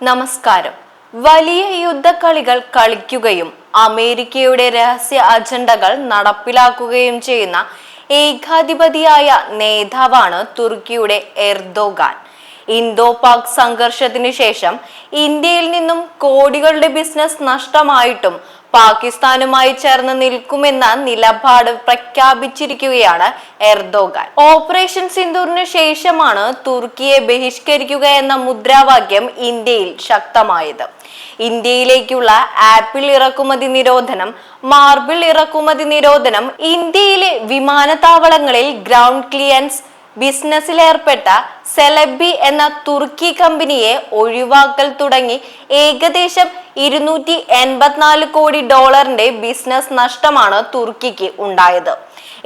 നമസ്കാരം. വലിയ യുദ്ധക്കളികൾ കളിക്കുകയും അമേരിക്കയുടെ രഹസ്യ അജണ്ടകൾ നടപ്പിലാക്കുകയും ചെയ്യുന്ന ഏകാധിപതിയായ നേതാവാണ് തുർക്കിയുടെ എർദോഗാൻ. ഇന്തോ പാക് സംഘർഷത്തിന് ശേഷം ഇന്ത്യയിൽ നിന്നും കോടികളുടെ ബിസിനസ് നഷ്ടമായിട്ടും പാകിസ്ഥാനുമായി ചേർന്ന് നിൽക്കുമെന്ന നിലപാട് പ്രഖ്യാപിച്ചിരിക്കുകയാണ് എർദോഗാൻ. ഓപ്പറേഷൻ സിന്ദൂറിന് ശേഷമാണ് തുർക്കിയെ ബഹിഷ്കരിക്കുക എന്ന മുദ്രാവാക്യം ഇന്ത്യയിൽ ശക്തമായത്. ഇന്ത്യയിലേക്കുള്ള ആപ്പിൾ ഇറക്കുമതി നിരോധനം മാർബിൾ ഇറക്കുമതി നിരോധനം ഇന്ത്യയിലെ വിമാനത്താവളങ്ങളിൽ ഗ്രൗണ്ട് ക്ലിയൻസ് ബിസിനസ്സിലേർപ്പെട്ട സെലബി എന്ന തുർക്കി കമ്പനിയെ ഒഴിവാക്കൽ തുടങ്ങി. ഏകദേശം ഇരുന്നൂറ്റി എൺപത്തിനാല് കോടി ഡോളറിന്റെ ബിസിനസ് നഷ്ടമാണ് തുർക്കിക്ക് ഉണ്ടായത്.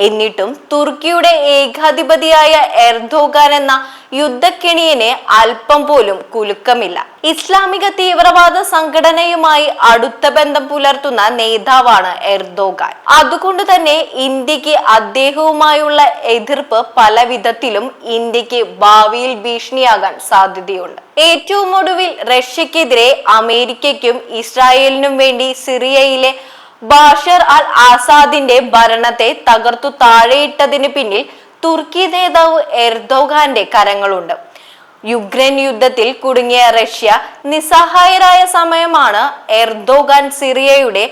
എന്നിട്ടും തുർക്കിയുടെ ഏകാധിപതിയായ എർദോഗാൻ എന്ന യുദ്ധക്കെണിയനെ അല്പം പോലും കുലുക്കമില്ല. ഇസ്ലാമിക തീവ്രവാദ സംഘടനയുമായി അടുത്ത ബന്ധം പുലർത്തുന്ന നേതാവാണ് എർദോഗാൻ. അതുകൊണ്ട് തന്നെ ഇന്ത്യയ്ക്ക് അദ്ദേഹവുമായുള്ള എതിർപ്പ് പല വിധത്തിലും ഇന്ത്യയ്ക്ക് ഭാവിയിൽ ഭീഷണിയാകാൻ സാധ്യതയുണ്ട്. ഏറ്റവും ഒടുവിൽ റഷ്യക്കെതിരെ അമേരിക്കയ്ക്കും ഇസ്രായേലിനും വേണ്ടി സിറിയയിലെ ബാഷർ അൽ ആസാദിന്റെ ഭരണത്തെ തകർത്തു താഴെയിട്ടതിന് പിന്നിൽ തുർക്കി നേതാവ് എർദോഗാന്റെ കരങ്ങളുണ്ട്. യുക്രൈൻ യുദ്ധത്തിൽ കുടുങ്ങിയ റഷ്യ നിസ്സഹായരായ സമയമാണ് എർദോഗാൻ സിറിയയുടെ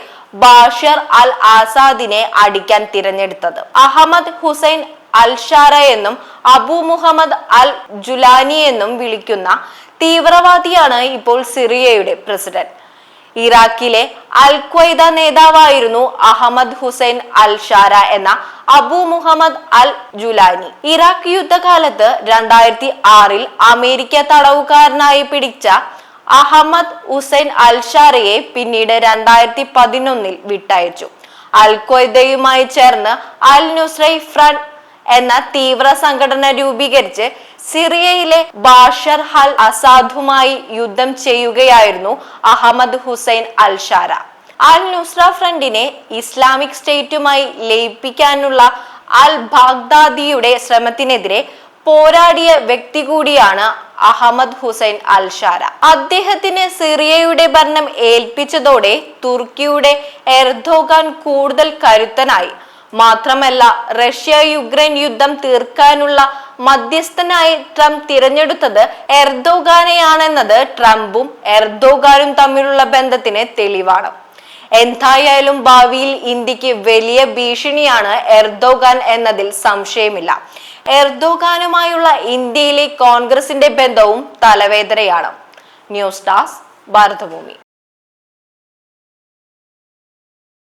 ബാഷർ അൽ ആസാദിനെ അടിക്കാൻ തിരഞ്ഞെടുത്തത്. അഹമ്മദ് ഹുസൈൻ അൽ ഷാറ എന്നും അബു മുഹമ്മദ് അൽ ജുലാനി എന്നും വിളിക്കുന്ന തീവ്രവാദിയാണ് ഇപ്പോൾ സിറിയയുടെ പ്രസിഡന്റ്. ഇറാഖിലെ അൽ ഖ്വയ്ദ നേതാവായിരുന്നു അഹമ്മദ് ഹുസൈൻ അൽ ഷാര എന്ന Abu Mohammad al Julani. Iraq യുദ്ധകാലത്ത് രണ്ടായിരത്തി ആറിൽ അമേരിക്ക തടവുകാരനായി പിടിച്ച അഹമ്മദ് ഹുസൈൻ അൽ ഷാരയെ പിന്നീട് രണ്ടായിരത്തി പതിനൊന്നിൽ വിട്ടയച്ചു. അൽ ഖ്വയ്ദയുമായി ചേർന്ന് അൽ നുസ്രൈ ഫ്രണ്ട് എന്ന തീവ്ര സംഘടന രൂപീകരിച്ച് സിറിയയിലെ ബാഷർ ഹൽ അസാദുമായി യുദ്ധം ചെയ്യുകയായിരുന്നു Ahmed Hussein al Sharaa. Al Nusra ഫ്രണ്ടിനെ ഇസ്ലാമിക് സ്റ്റേറ്റുമായി ലയിപ്പിക്കാനുള്ള അൽ ബാഗ്ദാദിയുടെ ശ്രമത്തിനെതിരെ പോരാടിയ വ്യക്തി കൂടിയാണ് അഹമ്മദ് ഹുസൈൻ അൽഷാര. അദ്ദേഹത്തിന് സിറിയയുടെ ഭരണം ഏൽപ്പിച്ചതോടെ തുർക്കിയുടെ എർദോഗാൻ കൂടുതൽ കരുത്തനായി. മാത്രമല്ല റഷ്യ യുക്രൈൻ യുദ്ധം തീർക്കാനുള്ള മധ്യസ്ഥനായി ട്രംപ് തിരഞ്ഞെടുത്തത് എർദോഗാനെയാണെന്നത് ട്രംപും എർദോഗാനും തമ്മിലുള്ള ബന്ധത്തിന് തെളിവാണ്. എന്തായാലും ഭാവിയിൽ ഇന്ത്യയ്ക്ക് വലിയ ഭീഷണിയാണ് എർദോഗാൻ എന്നതിൽ സംശയമില്ല. എർദോഗാനുമായുള്ള ഇന്ത്യയിലെ കോൺഗ്രസിന്റെ ബന്ധവും തലവേദനയാണ്. ന്യൂസ് ഡാസ് ഭാരതഭൂമി.